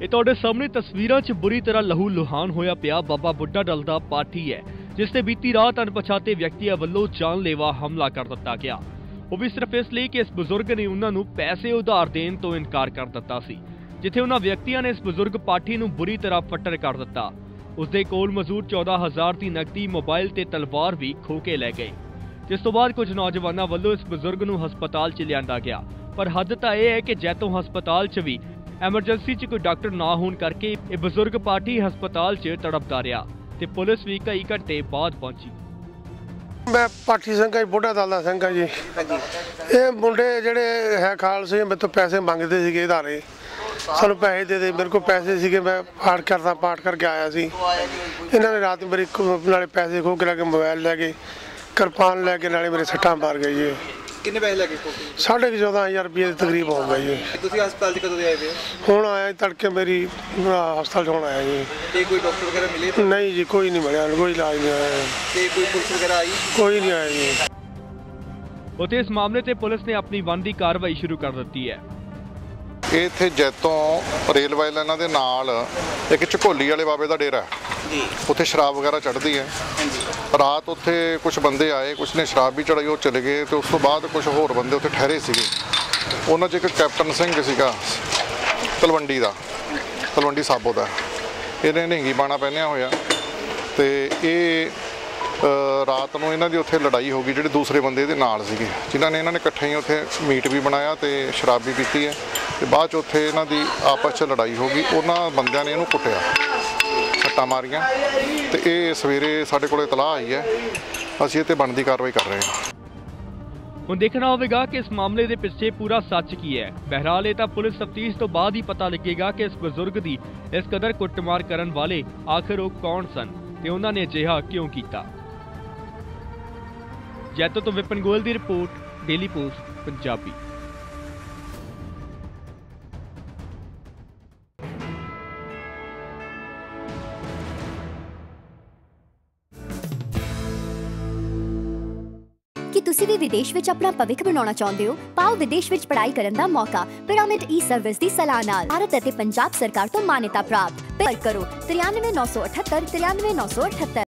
ਇਹ ਤੁਹਾਡੇ ਸਾਹਮਣੇ ਤਸਵੀਰਾਂ 'ਚ ਬੁਰੀ ਤਰ੍ਹਾਂ ਲਹੂ ਲੁਹਾਨ ਹੋਇਆ ਪਿਆ। ਬਾਬਾ ਬੁੱਢਾ ਦਲ ਦਾ ਪਾਠੀ ਹੈ, ਜਿਸ ਤੇ ਬੀਤੀ ਰਾਤ ਅਣਪਛਾਤੇ ਵਿਅਕਤੀਆਂ ਵੱਲੋਂ ਜਾਨਲੇਵਾ ਹਮਲਾ ਕਰ ਦਿੱਤਾ ਗਿਆ। ਉਹ ਵੀ ਸਿਰਫ ਇਸ ਲਈ ਕਿ ਇਸ ਬਜ਼ੁਰਗ ਨੇ ਉਹਨਾਂ ਨੂੰ ਪੈਸੇ ਉਧਾਰ ਦੇਣ ਤੋਂ ਇਨਕਾਰ ਕਰ ਦਿੱਤਾ ਸੀ, ਜਿੱਥੇ ਉਹਨਾਂ ਵਿਅਕਤੀਆਂ ਨੇ ਇਸ ਬਜ਼ੁਰਗ ਪਾਠੀ ਨੂੰ ਬੁਰੀ ਤਰ੍ਹਾਂ ਫੱਟੜ ਕਰ ਦਿੱਤਾ। ਉਸ ਦੇ ਕੋਲ ਮੌਜੂਦ 14000 ਦੀ ਨਕਦੀ, ਮੋਬਾਈਲ ਤੇ ਤਲਵਾਰ ਵੀ ਖੋ ਕੇ ਲੈ ਗਏ। ਜਿਸ ਤੋਂ ਬਾਅਦ ਕੁਝ ਨੌਜਵਾਨਾਂ ਵੱਲੋਂ ਇਸ ਬਜ਼ੁਰਗ ਨੂੰ ਹਸਪਤਾਲ 'ਚ ਲਿਆਂਦਾ ਗਿਆ। ਪਰ ਹੱਦ ਤਾਂ ਇਹ ਹੈ ਕਿ ਜੈਤੋਂ ਹਸਪਤਾਲ 'ਚ ਵੀ ਐਮਰਜੈਂਸੀ 'ਚ ਕੋਈ ਡਾਕਟਰ ਨਾ ਹੋਣ ਕਰਕੇ ਇਹ ਬਜ਼ੁਰਗ ਪਾਰਟੀ ਹਸਪਤਾਲ 'ਚ ਤੜਪਦਾ ਰਿਹਾ ਤੇ ਪੁਲਿਸ ਵੀ ਕਈ ਘੰਟੇ ਬਾਅਦ ਪਹੁੰਚੀ। ਮੈਂ ਪਾਠੀ ਸਿੰਘ ਜੀ ਬੁੱਢਾ ਦਲ ਦਾ ਸਿੰਘ ਜੀ। ਇਹ ਮੁੰਡੇ ਜਿਹੜੇ ਹੈ ਖਾਲਸੇ ਮੇਰੇ ਤੋਂ ਪੈਸੇ ਮੰਗਦੇ ਸੀਗੇ ਧਾਰੇ। ਸਾਨੂੰ ਪੈਸੇ ਦੇ ਦੇ ਮੇਰੇ ਕੋਲ ਪੈਸੇ ਸੀਗੇ ਮੈਂ ਪਾਠ ਕਰਦਾ ਪਾਠ ਕਰਕੇ ਆਇਆ ਸੀ। ਇਹਨਾਂ ਨੇ ਰਾਤ ਮੇਰੇ ਨਾਲੇ ਪੈਸੇ ਖੋਹ ਕੇ ਲੈ ਕੇ ਮੋਬਾਈਲ ਲੈ ਗਏ ਕਿਰਪਾਨ ਲੈ ਕੇ ਨਾਲੇ ਮੇਰੇ ਸੱਟਾਂ ਮਾਰ ਗਏ ਜੀ। ਕਿੰਨੇ ਪੈਸੇ ਲੱਗੇ ਕੋਲ ਸਾਢੇ ਕੁ ਚੌਦਾਂ ਹਜ਼ਾਰ ਰੁਪਏ ਦੇ ਤਕਰੀਬ ਹੋ ਗਏ ਜੀ। ਤੁਸੀਂ ਹਸਪਤਾਲ 'ਚ ਕਦੋਂ ਦੇ ਆਏ ਹੋ? ਹੁਣ ਆਇਆ ਜੀ, ਤੜਕੇ ਮੇਰੀ ਅਹ, ਹਸਪਤਾਲ 'ਚ ਹੁਣ ਆਇਆ ਜੀ। ਤੇ ਕੋਈ ਡਾਕਟਰ ਵਗੈਰਾ ਮਿਲੇ ਨਹੀਂ ਜੀ ਕੋਈ ਨਹੀਂ ਮਿਲਿਆ ਕੋਈ ਇਲਾਜ ਨਹੀਂ ਆਇਆ ਤੇ ਕੋਈ ਪੁਲਿਸ ਵਗੈਰਾ ਆਈ? ਕੋਈ ਨਹੀਂ ਆਇਆ ਜੀ। ਉਤੇ ਇਸ ਮਾਮਲੇ ਤੇ ਪੁਲਿਸ ਨੇ ਆਪਣੀ ਬਣਦੀ ਕਾਰਵਾਈ ਸ਼ੁਰੂ ਕਰ ਦਿੱਤੀ ਹੈ। ਇਹ ਇੱਥੇ ਜੈਤੋਂ ਰੇਲਵੇ ਲਾਈਨਾਂ ਦੇ ਨਾਲ ਇੱਕ ਝਕੋਲੀ ਵਾਲੇ ਬਾਬੇ ਦਾ ਡੇਰਾ ਹੈ। ਜੀ। ਉੱਥੇ ਸ਼ਰਾਬ ਵਗੈਰਾ ਚੜ੍ਹਦੀ ਹੈ। ਹਾਂਜੀ। ਰਾਤ ਉੱਥੇ ਕੁਝ ਬੰਦੇ ਆਏ ਕੁਝ ਨੇ ਸ਼ਰਾਬ ਵੀ ਚੜਾਈ ਉਹ ਚਲੇ ਗਏ ਤੇ ਉਸ ਤੋਂ ਬਾਅਦ ਕੁਝ ਹੋਰ ਬੰਦੇ ਉੱਥੇ ਠਹਿਰੇ ਸੀਗੇ। ਉਹਨਾਂ 'ਚ ਇੱਕ ਕੈਪਟਨ ਸਿੰਘ ਸੀਗਾ ਤਲਵੰਡੀ ਦਾ ਤਲਵੰਡੀ ਸਾਬੋ ਦਾ। ਇਹਨੇ ਨਿਹੰਗੀ ਬਾਣਾ ਪਹਿਨਿਆ ਹੋਇਆ ਤੇ ਇਹ ਰਾਤ ਨੂੰ ਇਹਨਾਂ ਦੀ ਉੱਥੇ ਲੜਾਈ ਹੋ ਗਈ, ਜਿਹੜੇ ਦੂਸਰੇ ਬੰਦੇ ਦੇ ਨਾਲ ਸੀਗੇ, ਜਿਨ੍ਹਾਂ ਨੇ ਇਹਨਾਂ ਨੇ ਇਕੱਠੇ ਹੀ ਉੱਥੇ ਮੀਟ ਵੀ ਬਣਾਇਆ ਤੇ ਸ਼ਰਾਬ ਵੀ ਪੀਤੀ ਹੈ ਤੇ ਬਾਅਦ ਚ ਉੱਥੇ ਇਹਨਾਂ ਦੀ ਆਪਸ ਚ ਲੜਾਈ ਹੋ ਗਈ, ਉਹਨਾਂ ਬੰਦਿਆਂ ਨੇ ਇਹਨੂੰ ਕੁੱਟਿਆ, ਸੱਟਾਂ ਮਾਰੀਆਂ ਤੇ ਇਹ ਸਵੇਰੇ ਸਾਡੇ ਕੋਲ ਇਤਲਾਹ ਆਈ ਹੈ, ਅਸੀਂ ਇਹ ਤੇ ਬਣਦੀ ਕਾਰਵਾਈ ਕਰ ਰਹੇ ਹਾਂ। ਹੁਣ ਦੇਖਣਾ ਹੋਵੇਗਾ ਕਿ ਇਸ ਮਾਮਲੇ ਦੇ ਪਿੱਛੇ ਪੂਰਾ ਸੱਚ ਕੀ ਹੈ। ਬਹਿਰਾਲ ਇਹ ਤਾਂ ਪੁਲਿਸ ਤਫਤੀਸ਼ ਤੋਂ ਬਾਅਦ ਹੀ ਪਤਾ ਲੱਗੇਗਾ ਕਿ ਇਸ ਬਜ਼ੁਰਗ ਦੀ ਇਸ ਕਦਰ ਕੁੱਟਮਾਰ ਕਰਨ ਵਾਲੇ ਆਖਰ ਉਹ ਕੌਣ ਸਨ ਤੇ ਉਹਨਾਂ ਨੇ ਅਜਿਹਾ ਕਿਉਂ ਕੀਤਾ। ਜੈਤੋ ਤੋਂ ਵਿਪਨ ਗੋਇਲ ਦੀ ਰਿਪੋਰਟ ਡੇਲੀ ਪੋਸਟ ਪੰਜਾਬੀ ਕੀ ਤੁਸੀਂ ਵੀ ਵਿਦੇਸ਼ ਵਿੱਚ ਆਪਣਾ ਭਵਿੱਖ ਬਣਾਉਣਾ ਚਾਹੁੰਦੇ ਹੋ ਪਾਓ ਵਿਦੇਸ਼ ਵਿੱਚ ਪੜ੍ਹਾਈ ਕਰਨ ਦਾ ਮੌਕਾ ਪਿਰਾਮਿਡ ਈ ਸਰਵਿਸ ਦੀ ਸਲਾਹ ਨਾਲ ਭਾਰਤ ਅਤੇ ਪੰਜਾਬ ਸਰਕਾਰ ਤੋਂ ਮਾਨਤਾ ਪ੍ਰਾਪਤ ਪਰ ਕਰੋ 93978 93978